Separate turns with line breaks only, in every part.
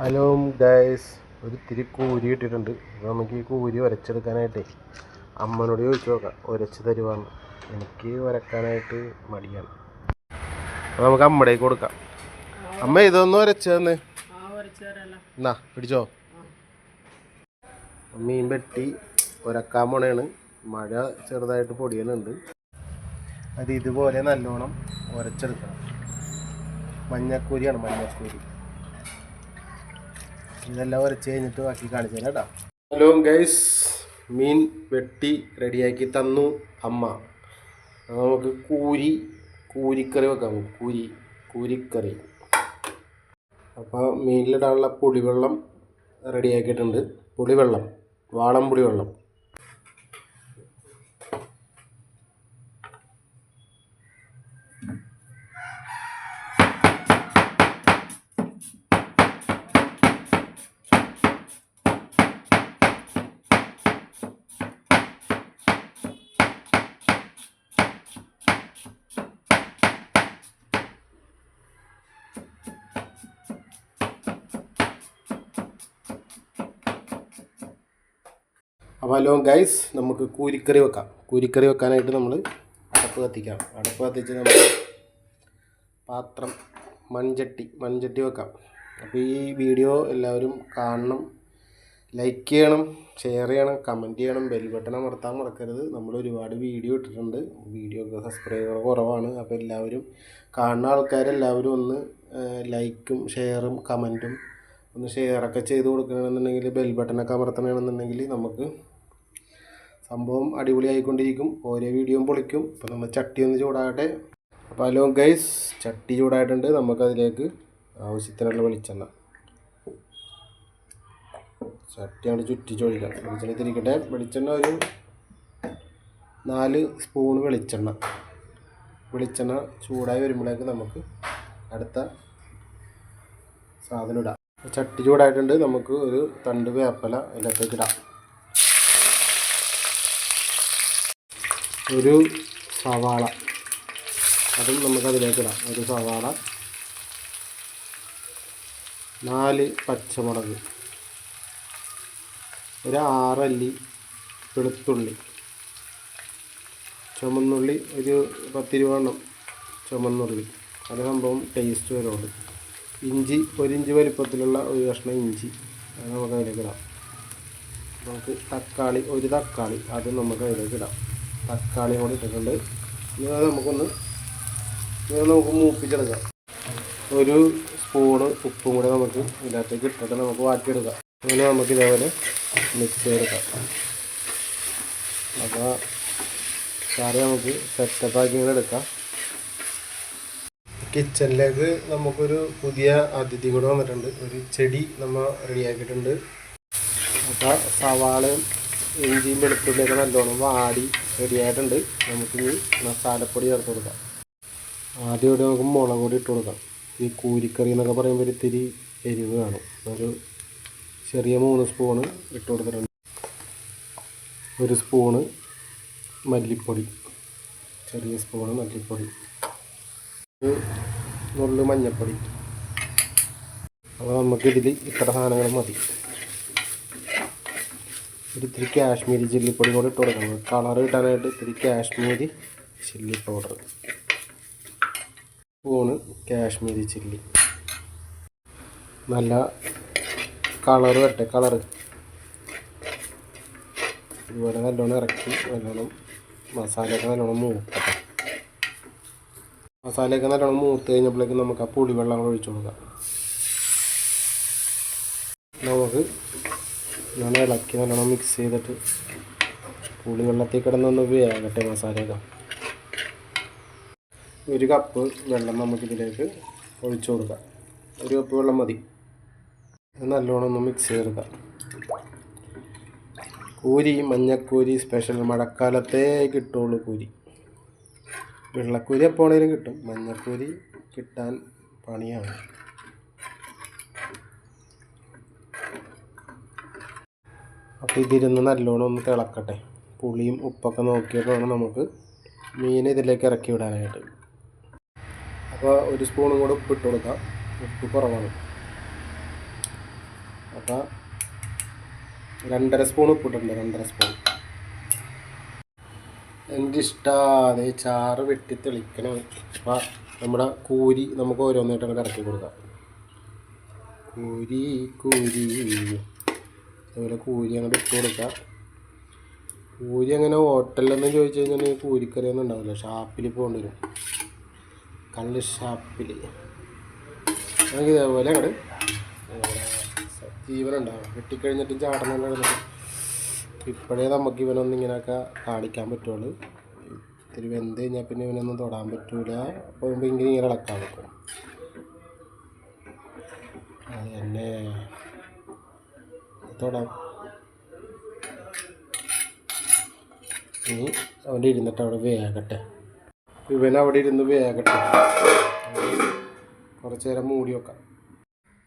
Hello guys ഒരു തിരി കൂരി ഇട്ടിട്ടുണ്ട്. അപ്പോൾ നമുക്ക് ഈ കൂരി വരച്ചെടുക്കാനായിട്ട് അമ്മനോട് ചോദിച്ചു നോക്കാം. ഉരച്ച് തരുവാണ് എനിക്ക് വരക്കാനായിട്ട് മടിയാണ്. അപ്പോൾ നമുക്ക് അമ്മടേക്ക് കൊടുക്കാം. അമ്മ ഇതൊന്ന് ഉരച്ച് എന്നാ പിടിച്ചോ. മീൻ വെട്ടി ഉരക്കാൻ പോണേണ്. മഴ ചെറുതായിട്ട് പൊടിയലുണ്ട് അത് ഇതുപോലെ നല്ലോണം ഉരച്ചെടുക്കണം മഞ്ഞക്കൂരിയാണ് മഞ്ഞക്കൂരി. ഇതെല്ലാം ഉരച്ച് കഴിഞ്ഞിട്ട് ബാക്കി കാണിച്ചു തരാം കേട്ടോ. ഹലോ ഗൈസ് മീൻ വെട്ടി റെഡിയാക്കി തന്നു അമ്മ. നമുക്ക് കൂരി കൂരിക്കറി വെക്കാം. കൂരി കൂരിക്കറി. അപ്പോൾ മീനിലിടാനുള്ള പുളിവെള്ളം റെഡിയാക്കിയിട്ടുണ്ട് പുളിവെള്ളം വാളം പുളിവെള്ളം അപ്പോൾ ഹലോ ഗൈസ് നമുക്ക് കൂരിക്കറി വെക്കാം. കൂരിക്കറി വെക്കാനായിട്ട് നമ്മൾ അടപ്പ് കത്തിക്കാം അടപ്പ് കത്തിച്ച് നമ്മൾ പാത്രം മൺചട്ടി മൺചട്ടി വെക്കാം. അപ്പോൾ ഈ വീഡിയോ എല്ലാവരും കാണണം ലൈക്ക് ചെയ്യണം ഷെയർ ചെയ്യണം കമന്റ് ചെയ്യണം ബെൽ ബട്ടൺ അമർത്താൻ മറക്കരുത്. നമ്മൾ ഒരുപാട് വീഡിയോ ഇട്ടിട്ടുണ്ട്. വീഡിയോ സബ്സ്ക്രൈബർ കുറവാണ്. അപ്പോൾ എല്ലാവരും കാണുന്ന ആൾക്കാരെല്ലാവരും ഒന്ന് ലൈക്കും ഷെയറും കമന്റും ഒന്ന് ഷെയറൊക്കെ ചെയ്ത് കൊടുക്കണമെന്നുണ്ടെങ്കിൽ ബെൽ ബട്ടണൊക്കെ അമർത്തണമെന്നുണ്ടെങ്കിൽ നമുക്ക് സംഭവം അടിപൊളിയായിക്കൊണ്ടിരിക്കും. ഓരോ വീഡിയോയും പൊളിക്കും. അപ്പോൾ നമ്മൾ ചട്ടി ഒന്ന് ചൂടാകട്ടെ. അപ്പോൾ ഹലോ ഗൈസ് ചട്ടി ചൂടായിട്ടുണ്ട്. നമുക്കതിലേക്ക് ആവശ്യത്തിനുള്ള വെളിച്ചെണ്ണ. ചട്ടിയാണ് ചുറ്റിച്ചൊഴിക്കാം വെളിച്ചെണ്ണ തിരിക്കട്ടെ. വെളിച്ചെണ്ണ ഒരു നാല് സ്പൂൺ വെളിച്ചെണ്ണ. വെളിച്ചെണ്ണ ചൂടായി വരുമ്പോഴേക്ക് നമുക്ക് അടുത്ത സാധനം ഇടാം. ചട്ടി ചൂടായിട്ടുണ്ട്. നമുക്ക് ഒരു തണ്ട് വേപ്പല അതിനകത്തേക്ക് ഇടാം. ഒരു സവാള. അതും നമുക്ക് അതിലേക്ക് ഇടാം ഒരു സവാള. നാല് പച്ചമുളക്. ഒരു ആറല്ലി വെളുത്തുള്ളി. ചുമന്നുള്ളി ഒരു പത്തിരുവണ്ണം ചുമന്നുള്ളി. അത് സംഭവം ടേസ്റ്റ് വരുള്ളൂ ഇഞ്ചി ഒരു വലിപ്പത്തിലുള്ള ഒരു കഷ്ണം ഇഞ്ചി. അത് നമുക്ക് അതിലേക്ക് ഇടാം നമുക്ക് തക്കാളി ഒരു തക്കാളി. അത് നമുക്ക് അതിലേക്ക് ഇടാം തക്കാളി കൂടി ഇട്ടിട്ടുണ്ട്. ഇനി നമുക്കൊന്ന് ഇനി നമുക്ക് മൂപ്പിച്ചെടുക്കാം. ഒരു സ്പൂണ് ഉപ്പും കൂടെ നമുക്ക് ഇതിനകത്തേക്ക് ഇട്ടിട്ട് നമുക്ക് വാട്ടിയെടുക്കാം. അങ്ങനെ നമുക്ക് ഇതേപോലെ മിക്സ് ചെയ്തെടുക്കാം. അപ്പോൾ കറി നമുക്ക് സെറ്റപ്പാക്കി ഇങ്ങനെ എടുക്കാം. കിച്ചണിലേക്ക് നമുക്കൊരു പുതിയ അതിഥി കൂടെ വന്നിട്ടുണ്ട്. ഒരു ചെടി നമ്മൾ റെഡിയാക്കിയിട്ടുണ്ട് അപ്പോൾ സവാളയും ഇഞ്ചിയും വെളുത്തുള്ളിയൊക്കെ നല്ലോണം വാടി റെഡിയായിട്ടുണ്ട് നമുക്കിനി മസാലപ്പൊടി ചേർത്ത് കൊടുക്കാം. ആദ്യം ഇവിടെ നമുക്ക് മുളക് പൊടി ഇട്ട് കൊടുക്കാം. ഈ കൂരിക്കറി എന്നൊക്കെ പറയുമ്പോൾ ഇത്തിരി എരിവ് കാണും. ഒരു ചെറിയ മൂന്ന് സ്പൂണ് ഇട്ട് കൊടുത്തിട്ടുണ്ട്. ഒരു സ്പൂണ് മല്ലിപ്പൊടി. ചെറിയ സ്പൂണ് മല്ലിപ്പൊടി. ഒരു നുള്ളു മഞ്ഞൾപ്പൊടി. അപ്പോൾ നമുക്കിതിൽ ഇത്ര സാധനങ്ങൾ മതി. ഇത്തിരി കാശ്മീരി ചില്ലിപ്പൊടി കൂടി ഇട്ട് കൊടുക്കണം. കളർ കിട്ടാനായിട്ട് ഇത്തിരി Kashmiri chilli powder spoon Kashmiri chilli നല്ല കളർ വരട്ടെ കളർ ഇതുപോലെ നല്ലോണം ഇറക്കി നല്ലോണം മസാലയൊക്കെ നല്ലോണം മൂത്തട്ടെ മസാലയൊക്കെ നല്ലോണം മൂത്ത് കഴിഞ്ഞപ്പോഴേക്കും നമുക്ക് ആ പുളിവെള്ളം കൂടെ ഒഴിച്ചു കൊടുക്കാം. നമുക്ക് ഞാൻ ഇളക്കി നല്ലോണം മിക്സ് ചെയ്തിട്ട് പുളി വെള്ളത്തിൽ കിടന്നൊന്ന് വേകട്ടെ മസാലയൊക്കെ. ഒരു കപ്പ് വെള്ളം നമുക്കിതിലേക്ക് ഒഴിച്ചു കൊടുക്കാം. ഒരു കപ്പ് വെള്ളം മതി. നല്ലോണം ഒന്ന് മിക്സ് ചെയ്തെടുക്കാം. കൂരി മഞ്ഞക്കൂരി സ്പെഷ്യൽ മഴക്കാലത്തേ കിട്ടുള്ളൂ കൂരി. വെള്ളക്കൂരി എപ്പോഴേലും കിട്ടും. മഞ്ഞക്കൂരി കിട്ടാൻ പണിയാണ്. അപ്പോൾ ഇതിരുന്ന് നല്ലോണം ഒന്ന് തിളക്കട്ടെ. പുളിയും ഉപ്പൊക്കെ നോക്കിയിട്ട് വേണം നമുക്ക് മീൻ ഇതിലേക്ക് ഇറക്കി വിടാനായിട്ട്. അപ്പോൾ ഒരു സ്പൂണും കൂടെ ഉപ്പ് ഇട്ട് കൊടുക്കാം. ഉപ്പ് കുറവാണ്. അപ്പോൾ രണ്ടര സ്പൂൺ ഉപ്പിട്ടുണ്ട് രണ്ടര സ്പൂൺ എനിക്കിഷ്ടാതെ ചാറ് വെട്ടി തെളിക്കണം. അപ്പോൾ നമ്മുടെ കൂരി നമുക്ക് ഓരോന്നായിട്ട് അങ്ങോട്ട് ഇറക്കി കൊടുക്കാം. കൂരി കൂരി. അതുപോലെ കൂരി അങ്ങോട്ട് ഇട്ട് കൊടുക്കാം. കൂരി അങ്ങനെ ഹോട്ടലിലൊന്നും ചോദിച്ചു കഴിഞ്ഞാൽ ഈ കൂരിക്കറിയൊന്നും ഉണ്ടാവില്ല. ഷാപ്പിൽ പോകേണ്ടി വരും. കള്ള് ഷാപ്പിൽ നമുക്ക് ഇതേപോലെ അങ്ങോട്ട് ജീവനുണ്ടാവും വെട്ടിക്കഴിഞ്ഞിട്ടും ചാടണം ഇപ്പോഴേ നമുക്ക് ഇവനൊന്നും ഇങ്ങനെയൊക്കെ കാണിക്കാൻ പറ്റുള്ളൂ. ഇത്തിരി വെന്ത് കഴിഞ്ഞാൽ പിന്നെ ഇവനൊന്നും തൊടാൻ പറ്റൂല. അപ്പോൾ ഇങ്ങനെ ഇങ്ങനെ ഇളക്കാൻ പറ്റും അത് തന്നെ. തൊടാം ഇനി അവിടെ ഇരുന്നിട്ട് അവിടെ വേകട്ടെ ഇവൻ അവിടെ ഇരുന്ന് വേകട്ടെ കുറച്ച് നേരം മൂടി വെക്കാം.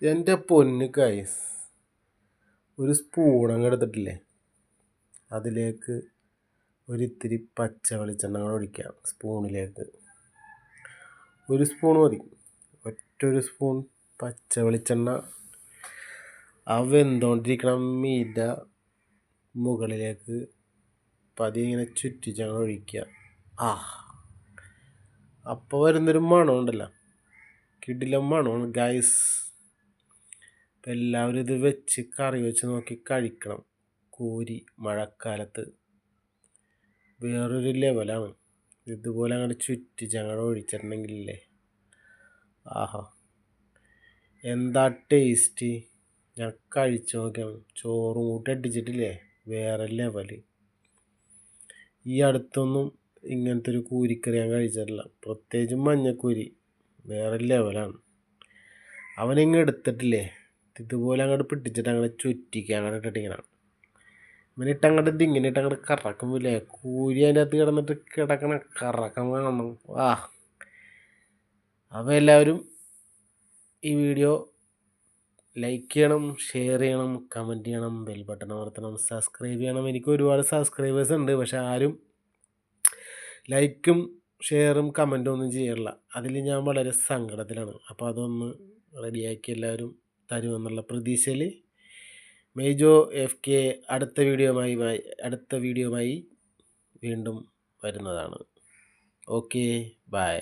എന്റെ പൊന്ന് കൈസ് ഒരു സ്പൂൺ അങ്ങ് എടുത്തിട്ടില്ലേ? അതിലേക്ക് ഒരിത്തിരി പച്ച വെളിച്ചെണ്ണ ഒഴിക്കാം സ്പൂണിലേക്ക് ഒരു സ്പൂൺ മതി. ഒറ്റൊരു സ്പൂൺ പച്ച വെളിച്ചെണ്ണ ആ വെന്തുകൊണ്ടിരിക്കണം മീന്റെ മുകളിലേക്ക്. പതിയെ ഇങ്ങനെ ഞങ്ങൾ ഒഴിക്കുക. ആ. അപ്പോൾ വരുന്നൊരു മണമുണ്ടല്ലോ. കിടിലം മണമാണ് ഗൈസ് അപ്പം എല്ലാവരും ഇത് വെച്ച് കറി വെച്ച് നോക്കി കഴിക്കണം. കോരി മഴക്കാലത്ത്. വേറൊരു ലെവലാണ് ഇതുപോലെ അങ്ങോട്ട് ചുറ്റിച്ച് അങ്ങോട്ട് ഒഴിച്ചിട്ടുണ്ടെങ്കിലേ ആഹാ. എന്താ ടേസ്റ്റ് ഞാൻ കഴിച്ചു നോക്കിയാണ് ചോറും കൂട്ടി അടിച്ചിട്ടില്ലേ? വേറെ ലെവൽ ഈ അടുത്തൊന്നും ഇങ്ങനത്തെ ഒരു കൂരിക്കറി ഞാൻ കഴിച്ചിട്ടില്ല. പ്രത്യേകിച്ചും മഞ്ഞക്കൂരി. വേറെ ലെവലാണ് അവനിങ്ങ് എടുത്തിട്ടില്ലേ? ഇതുപോലെ അങ്ങോട്ട് പിടിച്ചിട്ട് അങ്ങോട്ട് ചുറ്റിക്കുക അങ്ങോട്ട് ഇട്ടിട്ടിങ്ങനെ ഇവനിട്ട് അങ്ങോട്ട് ഇത് ഇങ്ങനെ ഇട്ട് അങ്ങോട്ട് കറക്കുമ്പില്ലേ കൂരി അതിന്റെ അകത്ത് കിടന്നിട്ട് കിടക്കണ കറക്കം കാണണം. വാ. അപ്പോൾ എല്ലാവരും ഈ വീഡിയോ ലൈക്ക് ചെയ്യണം ഷെയർ ചെയ്യണം കമന്റ് ചെയ്യണം ബെൽ ബട്ടൺ അമർത്തണം സബ്സ്ക്രൈബ് ചെയ്യണം. എനിക്ക് ഒരുപാട് സബ്സ്ക്രൈബേഴ്സ് ഉണ്ട് പക്ഷെ ആരും ലൈക്കും ഷെയറും കമന്റും ഒന്നും ചെയ്യാറില്ല. അതിൽ ഞാൻ വളരെ സങ്കടത്തിലാണ്. അപ്പോൾ അതൊന്ന് റെഡിയാക്കി എല്ലാവരും തരുമെന്നുള്ള പ്രതീക്ഷയിൽ മേജോ എഫ് കെ അടുത്ത വീഡിയോമായി അടുത്ത വീഡിയോമായി വീണ്ടും വരുന്നതാണ്. Okay bye